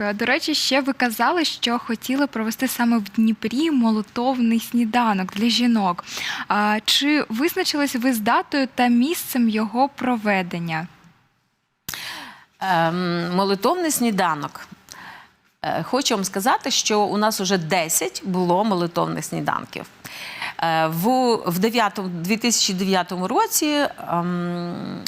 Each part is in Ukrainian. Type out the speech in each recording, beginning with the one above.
Е, До речі, ще ви казали, що хотіли провести саме в Дніпрі молотовний сніданок для жінок. А, чи визначились ви з датою та місцем його проведення? Ем, молитовний сніданок. Е, Хочу вам сказати, що у нас вже 10 було молитовних сніданків. Е, В, в 9, 2009 році, ем,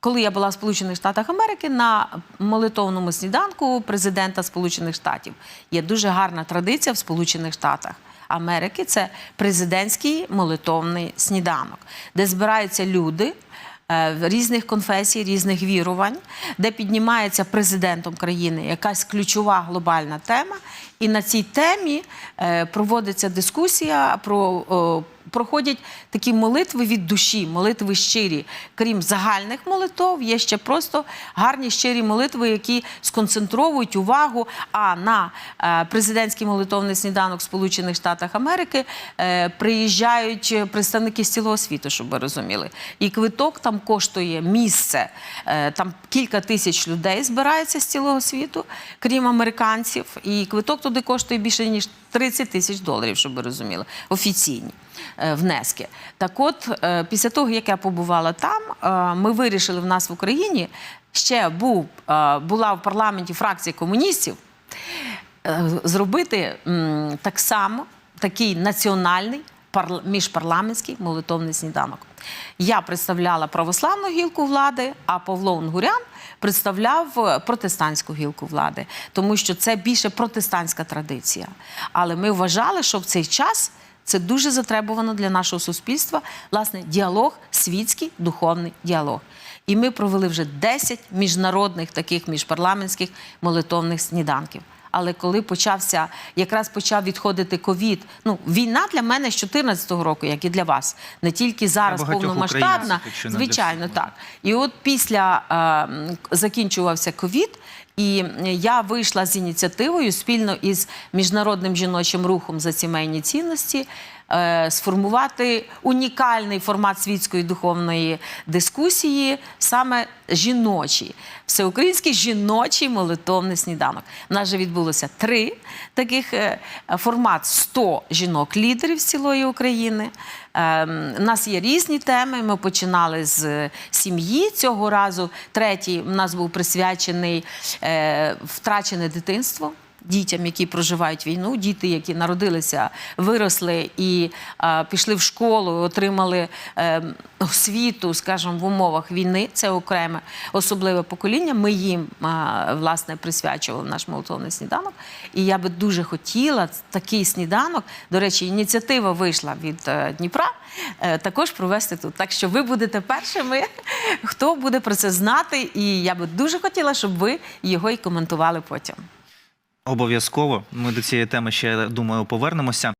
коли я була в Сполучених Штатах Америки, на молитовному сніданку президента Сполучених Штатів є дуже гарна традиція в Сполучених Штатах. Америки це президентський молитовний сніданок, де збираються люди е, різних конфесій, різних вірувань, де піднімається президентом країни якась ключова глобальна тема, і на цій темі е, проводиться дискусія про. Проходять такі молитви від душі, молитви щирі. Крім загальних молитов, є ще просто гарні щирі молитви, які сконцентровують увагу. А на е, президентський молитовний сніданок Сполучених Штатах Америки е, приїжджають представники з цілого світу, щоб ви розуміли. І квиток там коштує місце. е, Там кілька тисяч людей збирається з цілого світу, крім американців. І квиток туди коштує більше ніж 30 тисяч доларів, щоб ви розуміли, офіційні внески. Так от, е, після того, як я побувала там, е, ми вирішили в нас в Україні ще був, е, була в парламенті фракція комуністів е, зробити так само такий національний міжпарламентський молитовний сніданок. Я представляла православну гілку влади, а Павло Унгурян представляв е, протестантську гілку влади, тому що це більше протестантська традиція. Але ми вважали, що в цей час це дуже затребувано для нашого суспільства, власне, діалог, світський духовний діалог. І ми провели вже 10 міжнародних таких міжпарламентських молитовних сніданків. Але коли почався, якраз почав відходити ковід, ну війна для мене з 2014 року, як і для вас, не тільки зараз повномасштабна, звичайно, так. І от після е, закінчувався ковід, і я вийшла з ініціативою спільно із міжнародним жіночим рухом за сімейні цінності. Е, Сформувати унікальний формат світської духовної дискусії, саме жіночий, всеукраїнський жіночий молитовний сніданок. У нас вже відбулося три таких е, формат 100 жінок-лідерів з цілої України. Ем, У нас є різні теми. Ми починали з е, сім'ї цього разу. Третій у нас був присвячений втрачене дитинство. Дітям, які проживають війну, діти, які народилися, виросли і е, пішли в школу, отримали е, освіту, скажімо, в умовах війни. Це окреме особливе покоління. Ми їм е, власне присвячували наш молитовний сніданок. І я би дуже хотіла такий сніданок. До речі, ініціатива вийшла від е, Дніпра. е, Також провести тут. Так що ви будете першими, хто буде про це знати. І я би дуже хотіла, щоб ви його і коментували потім. Обов'язково. Ми до цієї теми ще думаю повернемося.